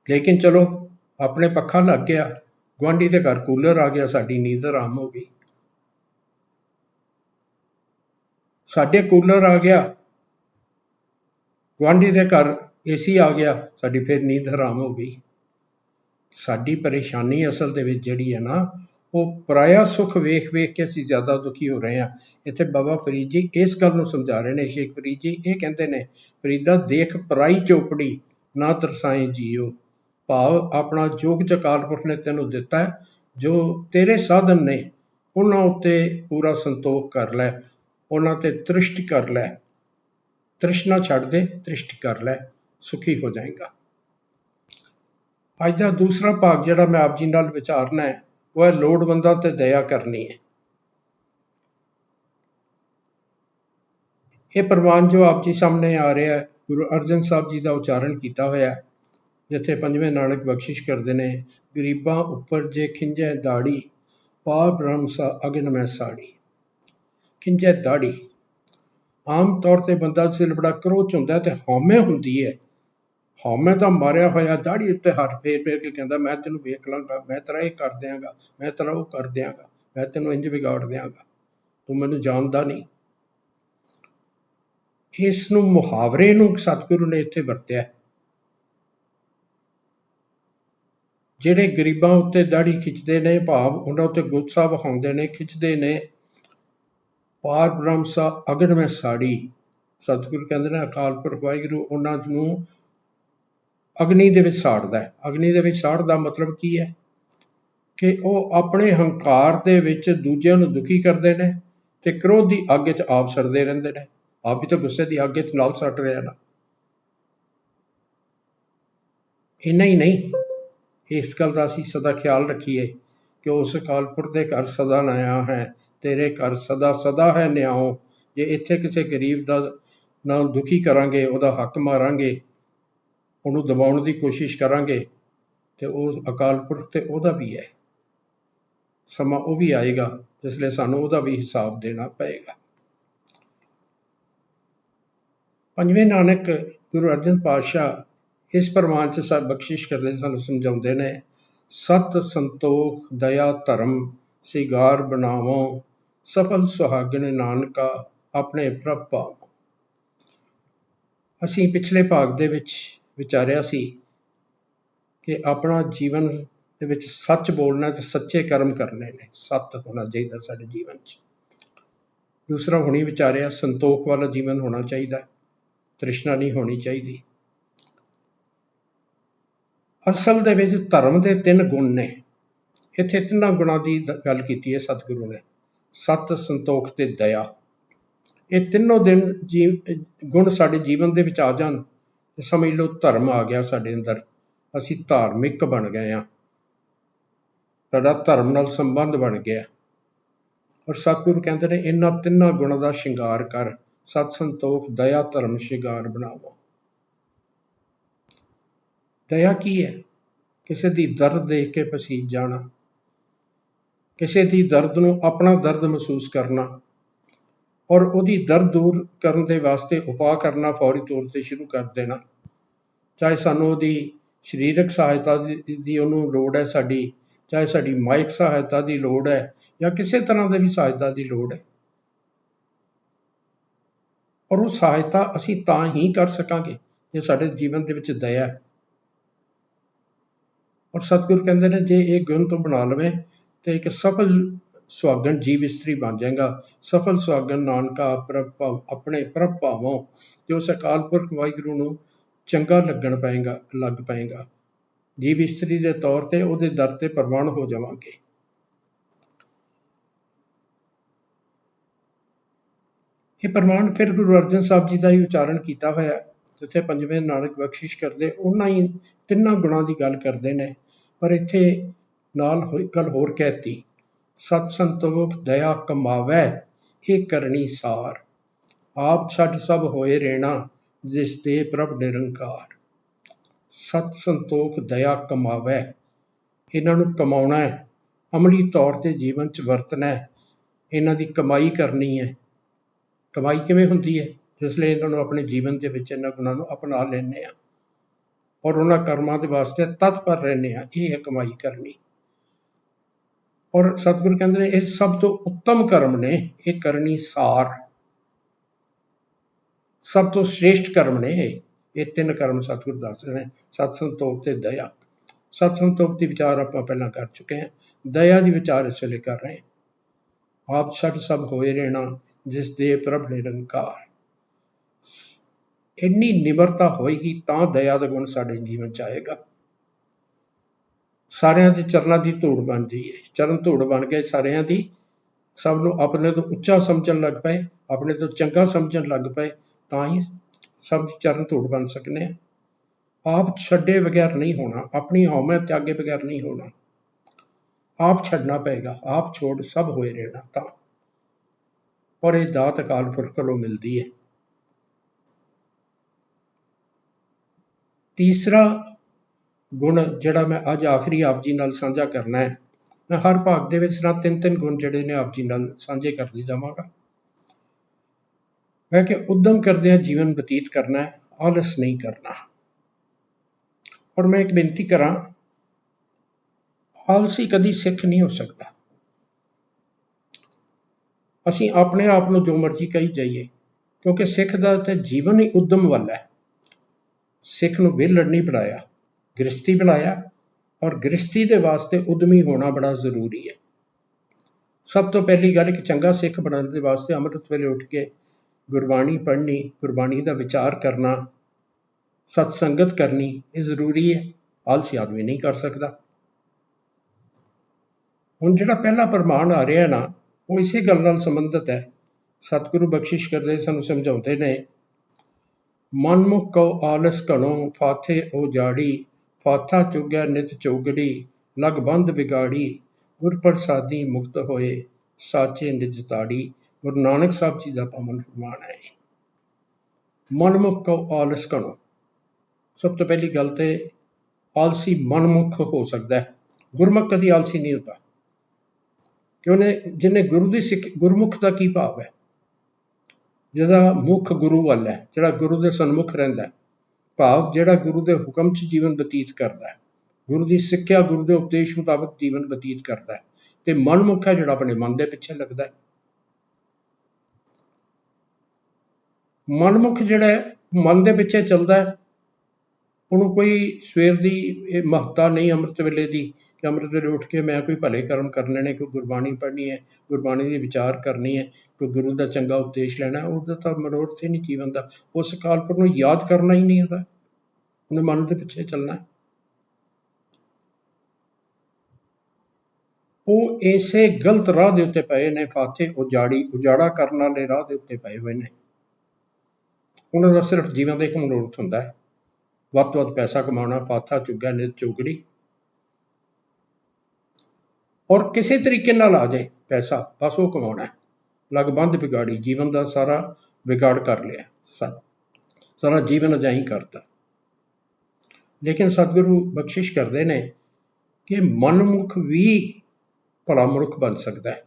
ਲੇਕਿਨ ਚਲੋ, ਆਪਣੇ ਪੱਖਾ ਲੱਗ ਗਿਆ। ਗੁਆਂਢੀ ਦੇ ਘਰ ਕੂਲਰ ਆ ਗਿਆ, ਸਾਡੀ ਨੀਂਦ ਆਰਾਮ ਹੋ ਗਈ। ਸਾਡੇ ਕੂਲਰ ਆ ਗਿਆ। ਗੁਆਂਢੀ ਦੇ ਘਰ ਏਸੀ ਆ ਗਿਆ, ਸਾਡੀ ਫਿਰ ਨੀਂਦ ਹਰਾਮ ਹੋ ਗਈ। ਸਾਡੀ ਪਰੇਸ਼ਾਨੀ ਅਸਲ ਦੇ ਵਿੱਚ ਜਿਹੜੀ ਹੈ ਨਾ, ਉਹ ਪਰਾਇਆ ਸੁਖ ਵੇਖ ਵੇਖ ਕੇ ਅਸੀਂ ਜ਼ਿਆਦਾ ਦੁਖੀ ਹੋ ਰਹੇ ਹਾਂ। ਇੱਥੇ ਬਾਬਾ ਫਰੀਦ ਜੀ ਇਸ ਗੱਲ ਨੂੰ ਸਮਝਾ ਰਹੇ ਨੇ? ਸ਼ੇਖ ਫਰੀਦ ਜੀ ਇਹ ਕਹਿੰਦੇ ਨੇ, ਫਰੀਦਾ ਦੇਖ ਪਰਾਈ ਚੋਪੜੀ ਨਾ ਤਰਸਾਏ ਜੀਓ। ਭਾਵ ਆਪਣਾ ਜੋਗ ਜਕਾਲਪੁਰ ਨੇ ਤੈਨੂੰ ਦਿੱਤਾ ਹੈ, ਜੋ ਤੇਰੇ ਸਾਧਨ ਨੇ, ਉਹਨਾਂ ਉੱਤੇ ਪੂਰਾ ਸੰਤੋਖ ਕਰ ਲੈ, ਉਹਨਾਂ ਤੇ ਤ੍ਰਿਸ਼ਟ ਕਰ ਲੈ। ਤ੍ਰਿਸ਼ਨਾ ਛੱਡ ਦੇ, ਤ੍ਰਿਸ਼ਟ ਕਰ ਲੈ। ਸੁਖੀ ਹੋ ਜਾਏਗਾ। ਅੱਜ ਦਾ ਦੂਸਰਾ ਭਾਗ ਜਿਹੜਾ ਮੈਂ ਆਪ ਜੀ ਨਾਲ ਵਿਚਾਰਨਾ ਹੈ, ਉਹ ਹੈ ਲੋੜਵੰਦਾਂ ਤੇ ਦਇਆ ਕਰਨੀ ਹੈ। ਇਹ ਪ੍ਰਮਾਣ ਜੋ ਆਪ ਜੀ ਸਾਹਮਣੇ ਆ ਰਿਹਾ ਹੈ, ਗੁਰੂ ਅਰਜਨ ਸਾਹਿਬ ਜੀ ਦਾ ਉਚਾਰਨ ਕੀਤਾ ਹੋਇਆ ਹੈ, ਜਿੱਥੇ ਪੰਜਵੇਂ ਨਾਨਕ ਬਖਸ਼ਿਸ਼ ਕਰਦੇ ਨੇ, ਗਰੀਬਾਂ ਉੱਪਰ ਜੇ ਖਿੰਜੈ ਦਾੜੀ ਪਾ ਬ੍ਰਹਮ ਸਾ ਅਗਨ ਮੈਂ ਸਾੜੀ। ਖਿੰਜੈ ਦਾੜੀ, ਆਮ ਤੌਰ ਤੇ ਬੰਦਾ ਸਿਰ ਬੜਾ ਕਰੋਚ ਹੁੰਦਾ ਤੇ ਹਉਮੈ ਹੁੰਦੀ ਹੈ। ਹਉਮੈ ਤਾਂ ਮਾਰਿਆ ਹੋਇਆ ਦਾੜੀ ਉੱਤੇ ਹੱਥ ਫੇਰ ਫੇਰ ਕੇ ਕਹਿੰਦਾ, ਮੈਂ ਤੈਨੂੰ ਵੇਖ ਲਾਂਗਾ ਮੈਂ ਤੇਰਾ ਇਹ ਕਰ ਦਿਆਂਗਾ, ਮੈਂ ਤੇਰਾ ਉਹ ਕਰ ਦਿਆਂਗਾ, ਮੈਂ ਤੈਨੂੰ ਇੰਜ ਵਿਗਾੜ ਦਿਆਂਗਾ, ਤੂੰ ਮੈਨੂੰ ਜਾਣਦਾ ਨਹੀਂ। ਇਸ ਨੂੰ ਮੁਹਾਵਰੇ ਨੂੰ ਸਤਿਗੁਰੂ ਨੇ ਇੱਥੇ ਵਰਤਿਆ। ਜਿਹੜੇ ਗਰੀਬਾਂ ਉੱਤੇ ਦਾੜੀ ਖਿੱਚਦੇ ਨੇ, ਭਾਵ ਉਹਨਾਂ ਉੱਤੇ ਗੁੱਸਾ ਵਿਖਾਉਂਦੇ ਨੇ, ਖਿੱਚਦੇ ਨੇ, ਪਾਰ ਬ੍ਰਹਮ ਸਾ ਅਗਨ ਮੈਂ ਸਾੜੀ। ਸਤਿਗੁਰੂ ਕਹਿੰਦੇ ਨੇ, ਅਕਾਲ ਪੁਰਖ ਵਾਹਿਗੁਰੂ, ਉਹਨਾਂ ਨੂੰ ਅਗਨੀ ਦੇ ਵਿੱਚ ਸਾੜਦਾ ਹੈ। ਅਗਨੀ ਦੇ ਵਿੱਚ ਸਾੜ ਦਾ ਮਤਲਬ ਕੀ ਹੈ? ਕਿ ਉਹ ਆਪਣੇ ਹੰਕਾਰ ਦੇ ਵਿੱਚ ਦੂਜਿਆਂ ਨੂੰ ਦੁਖੀ ਕਰਦੇ ਨੇ ਤੇ ਕ੍ਰੋਧ ਦੀ ਅੱਗ 'ਚ ਆਪ ਸੜਦੇ ਰਹਿੰਦੇ ਨੇ। ਆਪ ਵੀ ਤਾਂ ਗੁੱਸੇ ਦੀ ਅੱਗ 'ਚ ਨਾਲ ਸੜ ਰਿਹਾ ਨਾ। ਇੰਨਾ ਹੀ ਨਹੀਂ, ਇਸ ਗੱਲ ਦਾ ਅਸੀਂ ਸਦਾ ਖਿਆਲ ਰੱਖੀਏ ਕਿ ਉਸ ਕਾਲਪੁਰ ਦੇ ਘਰ ਸਦਾ ਨਿਆਂ ਹੈ, ਤੇਰੇ ਘਰ ਸਦਾ ਸਦਾ ਹੈ ਨਿਆਓ ਜੇ ਇੱਥੇ ਕਿਸੇ ਗਰੀਬ ਦਾ ਨਾਲ ਦੁਖੀ ਕਰਾਂਗੇ, ਉਹਦਾ ਹੱਕ ਮਾਰਾਂਗੇ ਉਹਨੂੰ ਦਬਾਉਣ ਦੀ ਕੋਸ਼ਿਸ਼ ਕਰਾਂਗੇ ਤੇ ਉਹ ਅਕਾਲ ਪੁਰਖ ਤੇ ਉਹਦਾ ਵੀ ਹੈ। ਸਮਾਂ ਉਹ ਵੀ ਆਏਗਾ, ਜਿਸ ਲਈ ਸਾਨੂੰ ਉਹਦਾ ਵੀ ਹਿਸਾਬ ਦੇਣਾ ਪਏਗਾ। ਪੰਜਵੇਂ ਨਾਨਕ ਗੁਰੂ ਅਰਜਨ ਪਾਤਸ਼ਾਹ ਇਸ ਪ੍ਰਮਾਣ ਚ ਸਭ ਬਖਸ਼ਿਸ਼ ਕਰਦੇ ਸਾਨੂੰ, ਸਮਝਾਉਂਦੇ ਨੇ, ਸਤ ਸੰਤੋਖ ਦਇਆ ਧਰਮ, ਸਿਗਾਰ ਬਣਾਵੋ, ਸਫਲ ਸੁਹਾਗਣ ਨਾਨਕਾ ਆਪਣੇ ਪ੍ਰਭ ਭਾਵ ਅਸੀਂ ਪਿਛਲੇ ਭਾਗ ਦੇ ਵਿੱਚ ਵਿਚਾਰਿਆ ਸੀ ਕਿ ਆਪਣਾ ਜੀਵਨ ਦੇ ਵਿੱਚ ਸੱਚ ਬੋਲਣਾ ਤੇ ਸੱਚੇ ਕਰਮ ਕਰਨੇ ਨੇ। ਸੱਤ ਹੋਣਾ ਚਾਹੀਦਾ ਸਾਡੇ ਜੀਵਨ 'ਚ। ਦੂਸਰਾ ਹੁਣੀ ਵਿਚਾਰਿਆ, ਸੰਤੋਖ ਵਾਲਾ ਜੀਵਨ ਹੋਣਾ ਚਾਹੀਦਾ ਤ੍ਰਿਸ਼ਨਾ ਨਹੀਂ ਹੋਣੀ ਚਾਹੀਦੀ। ਅਸਲ ਦੇ ਵਿੱਚ ਧਰਮ ਦੇ ਤਿੰਨ ਗੁਣ ਨੇ। ਇੱਥੇ ਤਿੰਨਾਂ ਗੁਣਾਂ ਦੀ ਗੱਲ ਕੀਤੀ ਹੈ ਸਤਿਗੁਰੂ ਨੇ। ਸਤ, ਸੰਤੋਖ ਤੇ ਦਇਆ। ਇਹ ਤਿੰਨੋਂ ਦਿਨ ਜੀ ਗੁਣ ਸਾਡੇ ਜੀਵਨ ਦੇ ਵਿੱਚ ਆ ਜਾਣ। ਸਮਝ ਲਓ ਧਰਮ ਆ ਗਿਆ ਸਾਡੇ ਅੰਦਰ। ਅਸੀਂ ਧਾਰਮਿਕ ਬਣ ਗਏ ਆ ਸਾਡਾ ਧਰਮ ਨਾਲ ਸੰਬੰਧ ਬਣ ਗਿਆ। ਔਰ ਸਤਿਗੁਰੂ ਕਹਿੰਦੇ ਨੇ, ਇਹਨਾਂ ਤਿੰਨਾਂ ਗੁਣਾਂ ਦਾ ਸ਼ਿੰਗਾਰ ਕਰ, ਸਤ ਸੰਤੋਖ, ਦਇਆ, ਧਰਮ ਸ਼ਿੰਗਾਰ ਬਣਾਵੋ ਦਇਆ ਕੀ ਹੈ? ਕਿਸੇ ਦੀ ਦਰਦ ਦੇਖ ਕੇ ਪਸੀਜ ਜਾਣਾ। ਕਿਸੇ ਦੀ ਦਰਦ ਨੂੰ ਆਪਣਾ ਦਰਦ ਮਹਿਸੂਸ ਕਰਨਾ। ਔਰ ਉਹਦੀ ਦਰਦ ਦੂਰ ਕਰਨ ਦੇ ਵਾਸਤੇ ਉਪਾਅ ਕਰਨਾ ਫੌਰੀ ਤੌਰ ਤੇ ਸ਼ੁਰੂ ਕਰ ਦੇਣਾ। ਚਾਹੇ ਸਾਨੂੰ ਉਹਦੀ ਸਰੀਰਕ ਸਹਾਇਤਾ ਦੀ ਉਹਨੂੰ ਲੋੜ ਹੈ ਸਾਡੀ, ਚਾਹੇ ਸਾਡੀ ਮਾਇਕ ਸਹਾਇਤਾ ਦੀ ਲੋੜ ਹੈ ਜਾਂ ਕਿਸੇ ਤਰ੍ਹਾਂ ਦੀ ਵੀ ਸਹਾਇਤਾ ਦੀ ਲੋੜ ਹੈ। ਔਰ ਉਹ ਸਹਾਇਤਾ ਅਸੀਂ ਤਾਂ ਹੀ ਕਰ ਸਕਾਂਗੇ ਜੇ ਸਾਡੇ ਜੀਵਨ ਦੇ ਵਿੱਚ ਦਇਆ ਹੈ। ਔਰ ਸਤਿਗੁਰ ਕਹਿੰਦੇ ਨੇ, ਜੇ ਇਹ ਗੁਣ ਤੋਂ ਬਣਾ ਲਵੇਂ ਤੇ ਇੱਕ ਸਫਲ ਸੁਹਾਗਣ ਜੀਵ ਇਸਤਰੀ ਬਣ ਜਾਏਗਾ। ਸਫਲ ਸੁਹਾਗਣ ਨਾਨਕਾ ਪ੍ਰਭ ਭਾਵ ਆਪਣੇ ਪ੍ਰਭ ਭਾਵੋਂ, ਤੇ ਉਸ ਅਕਾਲ ਪੁਰਖ ਵਾਹਿਗੁਰੂ ਨੂੰ ਚੰਗਾ ਲੱਗਣ ਪਏਗਾ, ਲੱਗ ਪਏਗਾ। ਜੀਵ ਇਸਤਰੀ ਦੇ ਤੌਰ ਤੇ ਉਹਦੇ ਦਰ ਤੇ ਪ੍ਰਵਾਨ ਹੋ ਜਾਵਾਂਗੇ। ਇਹ ਪ੍ਰਮਾਣ ਫਿਰ ਗੁਰੂ ਅਰਜਨ ਸਾਹਿਬ ਜੀ ਦਾ ਹੀ ਉਚਾਰਨ ਕੀਤਾ ਹੋਇਆ ਜਿੱਥੇ ਪੰਜਵੇਂ ਨਾਨਕ ਬਖਸ਼ਿਸ਼ ਕਰਦੇ, ਉਹਨਾਂ ਹੀ ਤਿੰਨਾਂ ਗੁਣਾਂ ਦੀ ਗੱਲ ਕਰਦੇ ਨੇ, ਪਰ ਇੱਥੇ ਨਾਲ ਹੋਈ ਗੱਲ ਹੋਰ ਕਹਿਤੀ। ਸਤ ਸੰਤੋਖ ਦਇਆ ਕਮਾਵੈ ਇਹ ਕਰਨੀ ਸਾਰ। ਆਪ ਛੱਡ ਸਭ ਹੋਏ ਰਹਿਣਾ ਜਿਸ ਦੇ ਪ੍ਰਭ ਨਿਰੰਕਾਰ। ਸਤ ਸੰਤੋਖ ਦਇਆ ਕਮਾਵੈ, ਇਹਨਾਂ ਨੂੰ ਕਮਾਉਣਾ ਹੈ। ਅਮਲੀ ਤੌਰ ਤੇ ਜੀਵਨ 'ਚ ਵਰਤਣਾ ਹੈ। ਇਹਨਾਂ ਦੀ ਕਮਾਈ ਕਰਨੀ ਹੈ। ਕਮਾਈ ਕਿਵੇਂ ਹੁੰਦੀ ਹੈ? ਜਿਸ ਲਈ ਇਹਨਾਂ ਨੂੰ ਆਪਣੇ ਜੀਵਨ ਦੇ ਵਿੱਚ ਇਹਨਾਂ ਗੁਣਾਂ ਨੂੰ ਅਪਣਾ ਲੈਂਦੇ ਆ ਔਰ ਉਹਨਾਂ ਕਰਮਾਂ ਦੇ ਵਾਸਤੇ ਤਤਪਰ ਰਹਿੰਦੇ ਆ ਇਹ ਹੈ ਕਮਾਈ ਕਰਨੀ। ਔਰ ਸਤਿਗੁਰੂ ਕਹਿੰਦੇ ਨੇ ਇਹ ਸਭ ਤੋਂ ਉੱਤਮ ਕਰਮ ਨੇ ਇਹ ਕਰਨੀ ਸਾਰ ਸਭ ਤੋਂ ਸ੍ਰੇਸ਼ਟ ਕਰਮ ਨੇ ਇਹ ਇਹ ਤਿੰਨ ਕਰਮ ਸਤਿਗੁਰੂ ਦੱਸ ਰਹੇ ਨੇ ਸਤ ਸੰਤੋਖ ਤੇ ਦਇਆ ਸਤ ਸੰਤੋਖ ਦੀ ਵਿਚਾਰ ਆਪਾਂ ਪਹਿਲਾਂ ਕਰ ਚੁੱਕੇ ਹਾਂ ਦਇਆ ਦੀ ਵਿਚਾਰ ਇਸ ਵੇਲੇ ਕਰ ਰਹੇ ਹਾਂ ਆਪ ਛੱਡ ਸਭ ਹੋਏ ਰਹਿਣਾ ਜਿਸ ਦੇ ਪ੍ਰਭ ਨਿਰੰਕਾਰ ਇੰਨੀ ਨਿਮਰਤਾ ਹੋਏਗੀ ਤਾਂ ਦਇਆ ਦਾ ਗੁਣ ਸਾਡੇ ਜੀਵਨ ਚ ਆਏਗਾ ਸਾਰਿਆਂ ਦੇ ਚਰਨਾਂ ਦੀ ਧੂੜ ਬਣ ਜਾਈਏ ਚਰਨ ਧੂੜ ਬਣ ਗਏ ਸਾਰਿਆਂ ਦੀ। ਸਭ ਨੂੰ ਆਪਣੇ ਤੋਂ ਉੱਚਾ ਸਮਝਣ ਲੱਗ ਪਏ, ਆਪਣੇ ਤੋਂ ਚੰਗਾ ਸਮਝਣ ਲੱਗ ਪਏ, ਤਾਂ ਹੀ ਸਭ ਦੀ ਚਰਨ ਧੂੜ ਬਣ ਸਕਨੇ ਆ। ਆਪ ਛੱਡੇ ਬਗੈਰ ਨਹੀਂ ਹੋਣਾ, ਆਪਣੀ ਹਉਮੈ ਤਿਆਗੇ ਬਗੈਰ ਨਹੀਂ ਹੋਣਾ। ਆਪ ਛੱਡਣਾ ਪਏਗਾ, ਆਪ ਛੋੜ ਸਭ ਹੋਏ ਰਹਿਣਾ ਤਾਂ। ਔਰ ਇਹ ਦਾਤ ਅਕਾਲ ਪੁਰਖ ਕੋਲੋਂ ਮਿਲਦੀ ਹੈ। ਤੀਸਰਾ ਗੁਣ ਜਿਹੜਾ ਮੈਂ ਅੱਜ ਆਖਰੀ ਆਪ ਜੀ ਨਾਲ ਸਾਂਝਾ ਕਰਨਾ ਹੈ। ਮੈਂ ਹਰ ਭਾਗ ਦੇ ਵਿੱਚ ਨਾ ਤਿੰਨ ਤਿੰਨ ਗੁਣ ਜਿਹੜੇ ਨੇ ਆਪ ਜੀ ਨਾਲ ਸਾਂਝੇ ਕਰਦੀ ਜਾਵਾਂਗਾ। ਮੈਂ ਕਿ ਉਦਮ ਕਰਦਿਆਂ ਜੀਵਨ ਬਤੀਤ ਕਰਨਾ ਹੈ, ਆਲਸ ਨਹੀਂ ਕਰਨਾ। ਔਰ ਮੈਂ ਇੱਕ ਬੇਨਤੀ ਕਰਾਂ, ਆਲਸੀ ਕਦੀ ਸਿੱਖ ਨਹੀਂ ਹੋ ਸਕਦਾ। ਅਸੀਂ ਆਪਣੇ ਆਪ ਨੂੰ ਜੋ ਮਰਜ਼ੀ ਕਹੀ ਜਾਈਏ, ਕਿਉਂਕਿ ਸਿੱਖ ਦਾ ਤੇ ਜੀਵਨ ਹੀ ਉਦਮ ਵਾਲਾ ਹੈ। ਸਿੱਖ ਨੂੰ ਵਿਹਲੜ ਨਹੀਂ ਬਣਾਇਆ। ਗ੍ਰਸਤੀ ਬਣਾਇਆ ਔਰ ਗ੍ਰਸਤੀ ਦੇ ਵਾਸਤੇ ਉਦਮੀ ਹੋਣਾ ਬੜਾ ਜ਼ਰੂਰੀ ਹੈ। ਸਭ ਤੋਂ ਪਹਿਲੀ ਗੱਲ, ਇੱਕ ਚੰਗਾ ਸਿੱਖ ਬਣਨ ਦੇ ਵਾਸਤੇ ਅੰਮ੍ਰਿਤ ਵੇਲੇ ਉੱਠ ਕੇ ਗੁਰਬਾਣੀ ਪੜ੍ਹਨੀ, ਗੁਰਬਾਣੀ ਦਾ ਵਿਚਾਰ ਕਰਨਾ, ਸਤ ਸੰਗਤ ਕਰਨੀ, ਇਹ ਜ਼ਰੂਰੀ ਹੈ। ਆਲਸੀ ਆਦਮੀ ਨਹੀਂ ਕਰ ਸਕਦਾ। ਹੁਣ ਜਿਹੜਾ ਪਹਿਲਾ ਪ੍ਰਮਾਣ ਆ ਰਿਹਾ ਨਾ, ਉਹ ਇਸੇ ਗੱਲ ਨਾਲ ਸੰਬੰਧਿਤ ਹੈ। ਸਤਿਗੁਰੂ ਬਖਸ਼ਿਸ਼ ਕਰਦੇ ਸਾਨੂੰ, ਸਮਝਾਉਂਦੇ ਨੇ ਮਨਮੁਖ ਕਉ ਆਲਸ ਘਣੋ, ਫਾਥੇ ਉਹ ਜਾੜੀ ਫਾਥਾ ਚੁਗਿਆ ਨਿਤ ਚੌਗੜੀ, ਲਗਬੰਧ ਵਿਗਾੜੀ ਗੁਰ ਪ੍ਰਸਾਦੀ ਮੁਕਤ ਹੋਏ, ਸਾਚੇ ਨਿਜ ਤਾੜੀ, ਗੁਰੂ ਨਾਨਕ ਸਾਹਿਬ ਜੀ ਦਾ ਪਾਵਨ ਫਰਮਾਨ ਹੈ। ਇਹ। ਮਨਮੁਖ ਕਉ ਆਲਸ ਘਣੋ। ਸਭ ਤੋਂ ਪਹਿਲੀ ਗੱਲ ਤੇ ਆਲਸੀ ਮਨਮੁਖ ਹੋ ਸਕਦਾ ਹੈ। ਗੁਰਮੁਖ ਕਦੀ ਆਲਸੀ ਨਹੀਂ ਹੁੰਦਾ। ਕਿ ਉਹਨੇ ਜਿਹਨੇ ਗੁਰੂ ਦੀ ਸਿੱਖ, ਗੁਰਮੁਖ ਦਾ ਕੀ ਭਾਵ ਹੈ? ਜਿਹਦਾ ਮੁੱਖ ਗੁਰੂ ਵੱਲ ਹੈ, ਜਿਹੜਾ ਗੁਰੂ ਦੇ ਸਨਮੁਖ ਰਹਿੰਦਾ ਹੈ। ਭਾਵ ਜਿਹੜਾ ਗੁਰੂ ਦੇ ਹੁਕਮ 'ਚ ਜੀਵਨ ਬਤੀਤ ਕਰਦਾ ਹੈ। ਗੁਰੂ ਦੀ ਸਿੱਖਿਆ, ਗੁਰੂ ਦੇ ਉਪਦੇਸ਼ ਮੁਤਾਬਕ ਜੀਵਨ ਬਤੀਤ ਕਰਦਾ ਹੈ ਤੇ ਮਨਮੁਖ ਹੈ ਜਿਹੜਾ ਆਪਣੇ ਮਨ ਦੇ ਪਿੱਛੇ ਲੱਗਦਾ ਹੈ। ਮਨਮੁਖ ਜਿਹੜਾ ਮਨ ਦੇ ਪਿੱਛੇ ਚੱਲਦਾ ਹੈ ਉਹਨੂੰ ਕੋਈ ਸਵੇਰ ਦੀ ਇਹ ਮਹੱਤਤਾ ਨਹੀਂ ਅੰਮ੍ਰਿਤ ਵੇਲੇ ਦੀ ਕਿ ਅੰਮ੍ਰਿਤ ਵੇਲੇ ਉੱਠ ਕੇ ਮੈਂ ਕੋਈ ਭਲੇ ਕਰਮ ਕਰ ਲੈਣੇ, ਕੋਈ ਗੁਰਬਾਣੀ ਪੜ੍ਹਨੀ ਹੈ, ਗੁਰਬਾਣੀ ਦੀ ਵਿਚਾਰ ਕਰਨੀ ਹੈ, ਕੋਈ ਗੁਰੂ ਦਾ ਚੰਗਾ ਉਪਦੇਸ਼ ਲੈਣਾ, ਉਹਦਾ ਤਾਂ ਮਨੋਰਥ ਹੀ ਨਹੀਂ ਜੀਵਨ ਦਾ। ਉਸ ਕਾਲਪੁਰ ਨੂੰ ਯਾਦ ਕਰਨਾ ਹੀ ਨਹੀਂ ਹੁੰਦਾ। ਉਹਨੇ ਮਨ ਦੇ ਪਿੱਛੇ ਚੱਲਣਾ ਹੈ। ਉਹ ਐਸੇ ਗਲਤ ਰਾਹ ਦੇ ਉੱਤੇ ਪਏ ਨੇ, ਫਾਤੇ, ਉਜਾੜੀ, ਉਜਾੜਾ ਕਰਨ ਵਾਲੇ ਰਾਹ ਦੇ ਉੱਤੇ ਪਏ ਹੋਏ ਨੇ। ਉਹਨਾਂ ਦਾ ਸਿਰਫ ਜੀਵਨ ਦਾ ਇੱਕ ਮਨੋਰਥ ਹੁੰਦਾ ਹੈ। ਵੱਧ ਤੋਂ ਵੱਧ ਪੈਸਾ ਕਮਾਉਣਾ, ਪਾਥਾ ਚੁੱਗਾ ਨਿਤ ਚੁਗੜੀ ਔਰ ਕਿਸੇ ਤਰੀਕੇ ਨਾਲ ਆ ਜਾਏ ਪੈਸਾ, ਬਸ ਉਹ ਕਮਾਉਣਾ ਹੈ। ਲਗਬੰਦ ਵਿਗਾੜੀ, ਜੀਵਨ ਦਾ ਸਾਰਾ ਵਿਗਾੜ ਕਰ ਲਿਆ ਸਾਰਾ ਜੀਵਨ ਅਜਾਈ ਕਰਤਾ। ਲੇਕਿਨ ਸਤਿਗੁਰੂ ਬਖਸ਼ਿਸ਼ ਕਰਦੇ ਨੇ ਕਿ ਮਨਮੁਖ ਵੀ ਭਲਾ ਮਨੁੱਖ ਬਣ ਸਕਦਾ ਹੈ।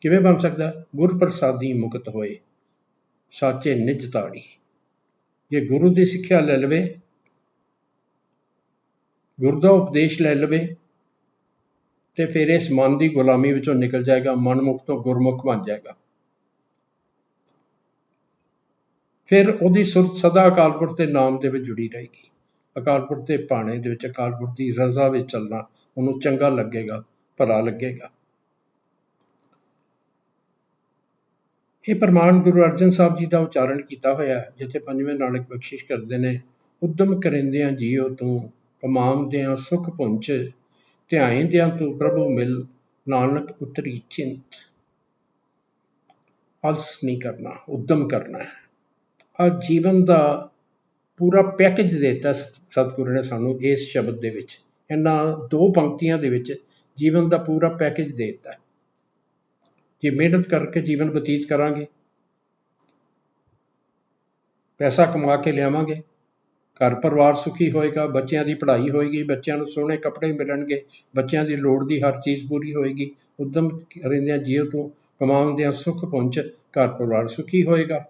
ਕਿਵੇਂ ਬਣ ਸਕਦਾ? ਹੈ? ਗੁਰ ਪ੍ਰਸਾਦੀ ਮੁਕਤ ਹੋਏ, ਸਾਚੇ ਨਿਜ ਤਾੜੀ। ਜੇ ਗੁਰੂ ਦੀ ਸਿੱਖਿਆ ਲੈ ਲਵੇ, ਗੁਰੂ ਦਾ ਉਪਦੇਸ਼ ਲੈ ਲਵੇ, ਤੇ ਫਿਰ ਇਸ ਮਨ ਦੀ ਗੁਲਾਮੀ ਵਿੱਚੋਂ ਨਿਕਲ ਜਾਏਗਾ, ਮਨਮੁਖ ਤੋਂ ਗੁਰਮੁਖ ਬਣ ਜਾਏਗਾ। ਫਿਰ ਉਹਦੀ ਸੁਰਤ ਸਦਾ ਅਕਾਲ ਪੁਰਖ ਦੇ ਨਾਮ ਦੇ ਵਿੱਚ ਜੁੜੀ ਰਹੇਗੀ। ਅਕਾਲ ਪੁਰਖ ਦੇ ਭਾਣੇ ਦੇ ਵਿੱਚ ਅਕਾਲ ਪੁਰਖ ਦੀ ਰਜ਼ਾ ਵਿੱਚ ਚੱਲਣਾ ਉਹਨੂੰ ਚੰਗਾ ਲੱਗੇਗਾ, ਭਲਾ ਲੱਗੇਗਾ। ਇਹ ਪ੍ਰਮਾਣ ਗੁਰੂ ਅਰਜਨ ਸਾਹਿਬ ਜੀ ਦਾ ਉਚਾਰਨ ਕੀਤਾ ਹੋਇਆ ਹੈ, ਜਿੱਥੇ ਪੰਜਵੇਂ ਨਾਨਕ ਬਖਸ਼ਿਸ਼ ਕਰਦੇ ਨੇ ਉਦਮ ਕਰਿੰਦਿਆਂ ਜੀਓ ਤੂੰ ਕਮਾਉਂਦਿਆਂ ਸੁਖ ਪੁੰਚ ਧਿਆਇਂਦਿਆਂ ਤੂੰ ਪ੍ਰਭੂ ਮਿਲ ਨਾਨਕ ਉਤਰੀ ਚਿੰਤ। ਅਲਸ ਨਹੀਂ ਕਰਨਾ ਉਦਮ ਕਰਨਾ ਹੈ। ਆ ਜੀਵਨ ਦਾ ਪੂਰਾ ਪੈਕੇਜ ਦਿੱਤਾ ਸਤਿਗੁਰੂ ਨੇ ਸਾਨੂੰ ਇਸ ਸ਼ਬਦ ਦੇ ਵਿੱਚ। ਇਹਨਾਂ ਦੋ ਪੰਕਤੀਆਂ ਦੇ ਵਿੱਚ ਜੀਵਨ ਦਾ ਪੂਰਾ ਪੈਕੇਜ ਦੇ ਦਿੱਤਾ ਜੇ ਮਿਹਨਤ ਕਰਕੇ ਜੀਵਨ ਬਤੀਤ ਕਰਾਂਗੇ। ਪੈਸਾ ਕਮਾ ਕੇ ਲਿਆਵਾਂਗੇ। ਘਰ ਪਰਿਵਾਰ ਸੁਖੀ ਹੋਏਗਾ, ਬੱਚਿਆਂ ਦੀ ਪੜ੍ਹਾਈ ਹੋਏਗੀ, ਬੱਚਿਆਂ ਨੂੰ ਸੋਹਣੇ ਕੱਪੜੇ ਮਿਲਣਗੇ, ਬੱਚਿਆਂ ਦੀ ਲੋੜ ਦੀ ਹਰ ਚੀਜ਼ ਪੂਰੀ ਹੋਏਗੀ। ਉਦਮ ਰਹਿੰਦਿਆਂ ਜੀਵ ਤੋਂ ਕਮਾਉਂਦਿਆਂ ਸੁਖ ਪਹੁੰਚ ਘਰ ਪਰਿਵਾਰ ਸੁਖੀ ਹੋਏਗਾ।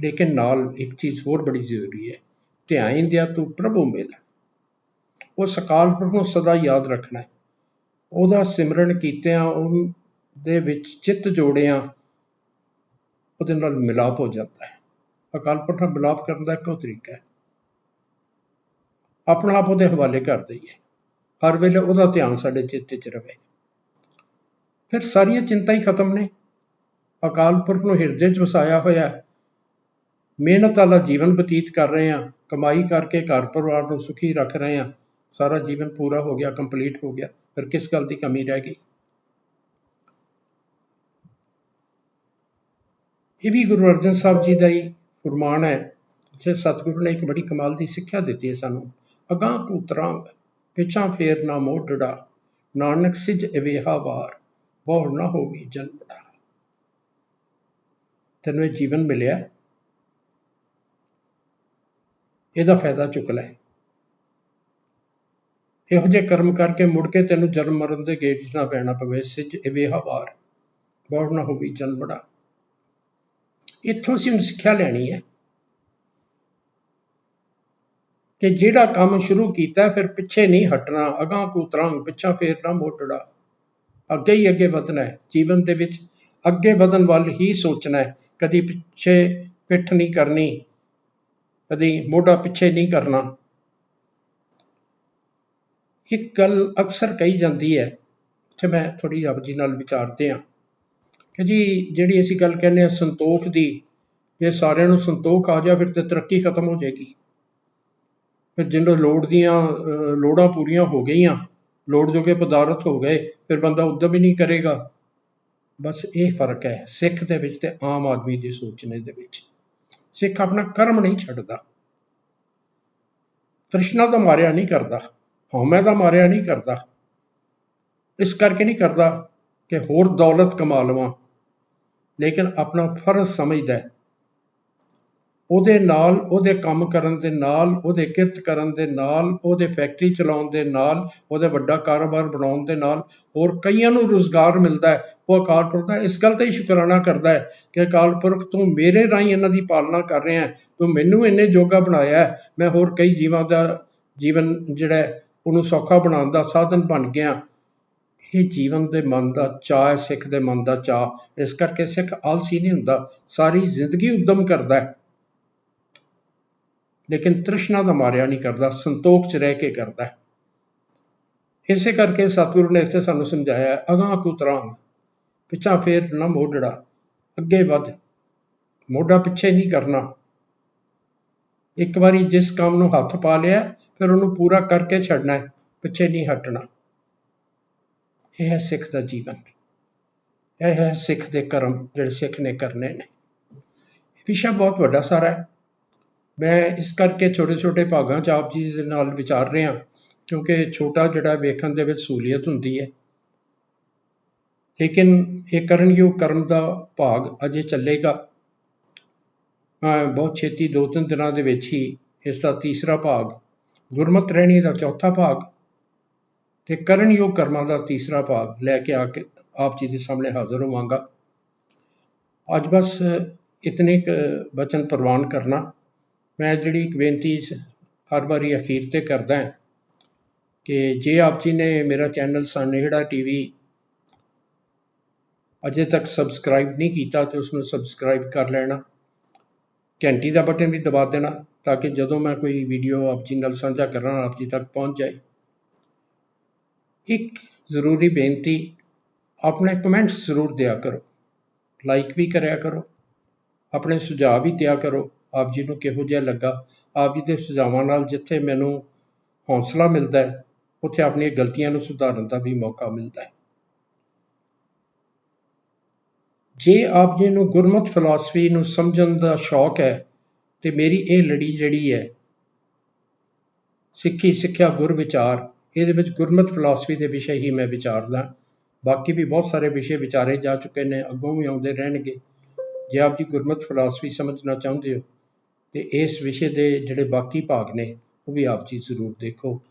ਲੇਕਿਨ ਨਾਲ ਇੱਕ ਚੀਜ਼ ਹੋਰ ਬੜੀ ਜ਼ਰੂਰੀ ਹੈ ਧਿਆਇਂਦਿਆਂ ਤੂੰ ਪ੍ਰਭੂ ਮਿਲ ਉਹ ਸਕਾਲ ਪ੍ਰਭੂ ਸਦਾ ਯਾਦ ਰੱਖਣਾ ਹੈ। ਉਹਦਾ ਸਿਮਰਨ ਕੀਤਿਆਂ ਦੇ ਵਿੱਚ ਚਿੱਤ ਜੋੜਿਆਂ ਉਹਦੇ ਨਾਲ ਮਿਲਾਪ ਹੋ ਜਾਂਦਾ ਹੈ। ਅਕਾਲ ਪੁਰਖ ਨਾਲ ਮਿਲਾਪ ਕਰਨ ਦਾ ਇੱਕੋ ਤਰੀਕਾ ਹੈ। ਆਪਣਾ ਆਪ ਉਹਦੇ ਹਵਾਲੇ ਕਰ ਦਈਏ। ਹਰ ਵੇਲੇ ਉਹਦਾ ਧਿਆਨ ਸਾਡੇ ਚਿੱਤ 'ਚ ਰਵੇ। ਫਿਰ ਸਾਰੀਆਂ ਚਿੰਤਾ ਹੀ ਖਤਮ ਨੇ। ਅਕਾਲ ਪੁਰਖ ਨੂੰ ਹਿਰਦੇ 'ਚ ਵਸਾਇਆ ਹੋਇਆ ਹੈ। ਮਿਹਨਤ ਵਾਲਾ ਜੀਵਨ ਬਤੀਤ ਕਰ ਰਹੇ ਹਾਂ। ਕਮਾਈ ਕਰਕੇ ਘਰ ਪਰਿਵਾਰ ਨੂੰ ਸੁਖੀ ਰੱਖ ਰਹੇ ਹਾਂ। ਸਾਰਾ ਜੀਵਨ ਪੂਰਾ ਹੋ ਗਿਆ ਕੰਪਲੀਟ ਹੋ ਗਿਆ। ਫਿਰ ਕਿਸ ਗੱਲ ਦੀ ਕਮੀ ਰਹਿ ਗਈ? ਇਹ ਵੀ ਗੁਰੂ ਅਰਜਨ ਸਾਹਿਬ ਜੀ ਦਾ ਹੀ ਫਰਮਾਨ ਹੈ ਜੇ ਸਤਿਗੁਰੂ ਨੇ ਇੱਕ ਬੜੀ ਕਮਾਲ ਦੀ ਸਿੱਖਿਆ ਦਿੱਤੀ ਹੈ ਸਾਨੂੰ। ਅਗਾਂਹ ਕੂ ਪਿਛਾਂ ਫੇਰ ਨਾ ਮੋਢੜਾ ਨਾਨਕ ਸਿਜ ਅਵੇਹਾ ਵਾਰ ਬਹੁ ਨਾ ਹੋਵੀ ਜਨਮੜਾ ਤੈਨੂੰ ਇਹ ਜੀਵਨ ਮਿਲਿਆ? ਇਹਦਾ ਫਾਇਦਾ ਚੁੱਕ ਲੈ। ਇਹੋ ਜਿਹੇ ਕਰਮ ਕਰਕੇ ਮੁੜ ਕੇ ਤੈਨੂੰ ਜਨਮ ਮਰਨ ਦੇ ਗੇਟ 'ਚ ਨਾ ਪੈਣਾ ਪਵੇ। ਸਿੱਜ ਅਵੇਹਾ ਵਾਰ ਬਹੁ ਨਾ ਹੋਵੀ ਜਨਮੜਾ ਇੱਥੋਂ ਅਸੀਂ ਹੁਣ ਸਿੱਖਿਆ ਲੈਣੀ ਹੈ। ਕਿ ਜਿਹੜਾ ਕੰਮ ਸ਼ੁਰੂ ਕੀਤਾ, ਫਿਰ ਪਿੱਛੇ ਨਹੀਂ ਹਟਣਾ, ਅਗਾਂਹ ਕੋ ਤਰੰਗ ਪਿੱਛਾ ਫੇਰਨਾ, ਮੋਟੜਾ। ਅੱਗੇ ਹੀ ਅੱਗੇ ਵਧਣਾ ਹੈ ਜੀਵਨ ਦੇ ਵਿੱਚ। ਅੱਗੇ ਵਧਣ ਵੱਲ ਹੀ ਸੋਚਣਾ ਹੈ। ਕਦੀ ਪਿੱਛੇ ਪਿੱਠ ਨਹੀਂ ਕਰਨੀ, ਕਦੀ ਮੋਢਾ ਪਿੱਛੇ ਨਹੀਂ ਕਰਨਾ। ਇੱਕ ਗੱਲ ਅਕਸਰ ਕਹੀ ਜਾਂਦੀ ਹੈ ਤੇ ਮੈਂ ਥੋੜੀ ਆਪ ਜੀ ਨਾਲ ਵਿਚਾਰਦੇ ਹਾਂ। ਕਿ ਜੀ ਜਿਹੜੀ ਅਸੀਂ ਗੱਲ ਕਹਿੰਦੇ ਹਾਂ ਸੰਤੋਖ ਦੀ ਜੇ ਸਾਰਿਆਂ ਨੂੰ ਸੰਤੋਖ ਆ ਜਾ ਫਿਰ ਤੇ ਤਰੱਕੀ ਖਤਮ ਹੋ ਜਾਏਗੀ। ਫਿਰ ਜਿਹਨੂੰ ਲੋੜ ਦੀਆਂ ਅਹ, ਲੋੜਾਂ ਪੂਰੀਆਂ ਹੋ ਗਈਆਂ ਲੋੜ ਜੋਗੇ ਪਦਾਰਥ ਹੋ ਗਏ ਫਿਰ ਬੰਦਾ ਉਦਮ ਹੀ ਨਹੀਂ ਕਰੇਗਾ। ਬਸ ਇਹ ਫ਼ਰਕ ਹੈ ਸਿੱਖ ਦੇ ਵਿੱਚ ਤੇ ਆਮ ਆਦਮੀ ਦੀ ਸੋਚਣੇ ਦੇ ਵਿੱਚ। ਸਿੱਖ ਆਪਣਾ ਕਰਮ ਨਹੀਂ ਛੱਡਦਾ। ਤ੍ਰਿਸ਼ਨਾ ਦਾ ਮਾਰਿਆ ਨਹੀਂ ਕਰਦਾ ਹਉਮੈ ਦਾ ਮਾਰਿਆ ਨਹੀਂ ਕਰਦਾ। ਇਸ ਕਰਕੇ ਨਹੀਂ ਕਰਦਾ ਕਿ ਹੋਰ ਦੌਲਤ ਕਮਾ ਲਵਾਂ। ਲੇਕਿਨ ਆਪਣਾ ਫਰਜ਼ ਸਮਝਦਾ ਹੈ। ਉਹਦੇ ਨਾਲ, ਉਹਦੇ ਕੰਮ ਕਰਨ ਦੇ ਨਾਲ, ਉਹਦੇ ਕਿਰਤ ਕਰਨ ਦੇ ਨਾਲ, ਉਹਦੇ ਫੈਕਟਰੀ ਚਲਾਉਣ ਦੇ ਨਾਲ, ਉਹਦੇ ਵੱਡਾ ਕਾਰੋਬਾਰ ਬਣਾਉਣ ਦੇ ਨਾਲ, ਹੋਰ ਕਈਆਂ ਨੂੰ ਰੁਜ਼ਗਾਰ ਮਿਲਦਾ ਹੈ। ਉਹ ਅਕਾਲ ਪੁਰਖ ਦਾ ਇਸ ਗੱਲ ਤੇ ਹੀ ਸ਼ੁਕਰਾਨਾ ਕਰਦਾ ਹੈ ਕਿ ਅਕਾਲ ਪੁਰਖ ਤੂੰ ਮੇਰੇ ਰਾਹੀਂ ਇਹਨਾਂ ਦੀ ਪਾਲਣਾ ਕਰ ਰਿਹਾ ਹੈ। ਤੂੰ ਮੈਨੂੰ ਇੰਨੇ ਜੋਗਾ ਬਣਾਇਆ ਹੈ। ਮੈਂ ਹੋਰ ਕਈ ਜੀਵਾਂ ਦਾ ਜੀਵਨ ਜਿਹੜਾ ਉਹਨੂੰ ਸੌਖਾ ਬਣਾਉਣ ਦਾ ਸਾਧਨ ਬਣ ਗਿਆ। ਇਹ ਜੀਵਨ ਦੇ ਮਨ ਦਾ ਚਾਅ ਹੈ ਸਿੱਖ ਦੇ ਮਨ ਦਾ ਚਾਅ। ਇਸ ਕਰਕੇ ਸਿੱਖ ਆਲਸੀ ਨਹੀਂ ਹੁੰਦਾ ਸਾਰੀ ਜ਼ਿੰਦਗੀ ਉਦਮ ਕਰਦਾ ਹੈ। ਲੇਕਿਨ ਤ੍ਰਿਸ਼ਨਾ ਦਾ ਮਾਰਿਆ ਨਹੀਂ ਕਰਦਾ ਸੰਤੋਖ 'ਚ ਰਹਿ ਕੇ ਕਰਦਾ ਹੈ। ਇਸੇ ਕਰਕੇ ਸਤਿਗੁਰੂ ਨੇ ਇੱਥੇ ਸਾਨੂੰ ਸਮਝਾਇਆ ਹੈ, ਅਗਾਂਹ ਕੋ ਤਰਾਂਗ। ਪਿੱਛਾ ਫੇਰ ਨਾ ਮੋੜੜਾ ਅੱਗੇ ਵੱਧ। ਮੋਢਾ ਪਿੱਛੇ ਨਹੀਂ ਕਰਨਾ। ਇੱਕ ਵਾਰੀ ਜਿਸ ਕੰਮ ਨੂੰ ਹੱਥ ਪਾ ਲਿਆ ਫਿਰ ਉਹਨੂੰ ਪੂਰਾ ਕਰਕੇ ਛੱਡਣਾ ਹੈ ਪਿੱਛੇ ਨਹੀਂ ਹਟਣਾ। ਇਹ ਹੈ ਸਿੱਖ ਦਾ ਜੀਵਨ। ਇਹ ਹੈ ਸਿੱਖ ਦੇ ਕਰਮ, ਜਿਹੜੇ ਸਿੱਖ ਨੇ ਕਰਨੇ ਨੇ। ਵਿਸ਼ਾ ਬਹੁਤ ਵੱਡਾ ਸਾਰਾ ਹੈ। ਮੈਂ ਇਸ ਕਰਕੇ ਛੋਟੇ ਛੋਟੇ ਭਾਗਾਂ 'ਚ ਆਪ ਜੀ ਦੇ ਨਾਲ ਵਿਚਾਰ ਰਿਹਾ, ਕਿਉਂਕਿ ਛੋਟਾ ਜਿਹੜਾ ਵੇਖਣ ਦੇ ਵਿੱਚ ਸਹੂਲੀਅਤ ਹੁੰਦੀ ਹੈ। ਲੇਕਿਨ ਇਹ ਕਰਨਯੋਗ ਕਰਮ ਦਾ ਭਾਗ ਅਜੇ ਚੱਲੇਗਾ। ਮੈਂ ਬਹੁਤ ਛੇਤੀ ਦੋ ਤਿੰਨ ਦਿਨਾਂ ਦੇ ਵਿੱਚ ਹੀ ਇਸ ਦਾ ਤੀਸਰਾ ਭਾਗ, ਗੁਰਮਤ ਰਹਿਣੀ ਦਾ ਚੌਥਾ ਭਾਗ ਤੇ ਕਰਨਯੋਗ ਕਰਮਾਂ ਦਾ ਤੀਸਰਾ ਭਾਗ ਲੈ ਕੇ ਆ ਕੇ ਆਪ ਜੀ ਦੇ ਸਾਹਮਣੇ ਹਾਜ਼ਰ ਹੋਵਾਂਗਾ। ਅੱਜ ਬਸ ਇਤਨੇ ਕੁ ਬਚਨ ਪ੍ਰਵਾਨ ਕਰਨਾ। ਮੈਂ ਜਿਹੜੀ ਇੱਕ ਬੇਨਤੀ ਹਰ ਵਾਰੀ ਅਖੀਰ ਤੇ ਕਰਦਾ ਹਾਂ ਕਿ ਜੇ ਆਪ ਜੀ ਨੇ ਮੇਰਾ ਚੈਨਲ ਸਨੇਹੜਾ ਟੀਵੀ ਅਜੇ ਤੱਕ ਸਬਸਕ੍ਰਾਈਬ ਨਹੀਂ ਕੀਤਾ ਤੇ ਉਸ ਨੂੰ ਸਬਸਕ੍ਰਾਈਬ ਕਰ ਲੈਣਾ। ਘੰਟੀ ਦਾ ਬਟਨ ਵੀ ਦਬਾ ਦੇਣਾ ਤਾਂ ਕਿ ਜਦੋਂ ਮੈਂ ਕੋਈ ਵੀਡੀਓ ਆਪ ਜੀ ਨਾਲ ਸਾਂਝਾ ਕਰਾਂ, ਆਪ ਜੀ ਤੱਕ ਪਹੁੰਚ ਜਾਏ। ਇੱਕ ਜ਼ਰੂਰੀ ਬੇਨਤੀ, ਆਪਣੇ ਕਮੈਂਟਸ ਜ਼ਰੂਰ ਦਿਆ ਕਰੋ। ਲਾਈਕ ਵੀ ਕਰਿਆ ਕਰੋ। ਆਪਣੇ ਸੁਝਾਅ ਵੀ ਦਿਆ ਕਰੋ। ਆਪ ਜੀ ਨੂੰ ਕਿਹੋ ਜਿਹਾ ਲੱਗਾ? ਆਪ ਜੀ ਦੇ ਸੁਝਾਵਾਂ ਨਾਲ ਜਿੱਥੇ ਮੈਨੂੰ ਹੌਸਲਾ ਮਿਲਦਾ ਹੈ, ਉੱਥੇ ਆਪਣੀਆਂ ਗਲਤੀਆਂ ਨੂੰ ਸੁਧਾਰਨ ਦਾ ਵੀ ਮੌਕਾ ਮਿਲਦਾ ਹੈ। ਜੇ ਆਪ ਜੀ ਨੂੰ ਗੁਰਮਤਿ ਫਿਲਾਸਫੀ ਨੂੰ ਸਮਝਣ ਦਾ ਸ਼ੌਕ ਹੈ, ਤੇ ਮੇਰੀ ਇਹ ਲੜੀ ਜਿਹੜੀ ਹੈ, ਸਿੱਖੀ ਸਿੱਖਿਆ ਗੁਰ ਵਿਚਾਰ ਇਹਦੇ ਵਿੱਚ ਗੁਰਮਤਿ ਫਿਲਾਸਫੀ ਦੇ ਵਿਸ਼ੇ ਹੀ ਮੈਂ ਵਿਚਾਰਦਾ। ਬਾਕੀ ਵੀ ਬਹੁਤ ਸਾਰੇ ਵਿਸ਼ੇ ਵਿਚਾਰੇ ਜਾ ਚੁੱਕੇ ਨੇ, ਅੱਗੋਂ ਵੀ ਆਉਂਦੇ ਰਹਿਣਗੇ। ਜੇ ਆਪ ਜੀ ਗੁਰਮਤਿ ਫਿਲਾਸਫੀ ਸਮਝਣਾ ਚਾਹੁੰਦੇ ਹੋ, ਤੇ ਇਸ ਵਿਸ਼ੇ ਦੇ ਜਿਹੜੇ ਬਾਕੀ ਭਾਗ ਨੇ, ਉਹ ਵੀ ਆਪ ਜੀ ਜ਼ਰੂਰ ਦੇਖੋ।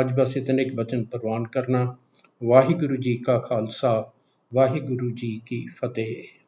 ਅੱਜ ਬਸ ਇਤਨੇ ਇੱਕ ਬਚਨ ਪ੍ਰਵਾਨ ਕਰਨਾ। ਵਾਹਿਗੁਰੂ ਜੀ ਕਾ ਖਾਲਸਾ, ਵਾਹਿਗੁਰੂ ਜੀ ਕੀ ਫਤਿਹ।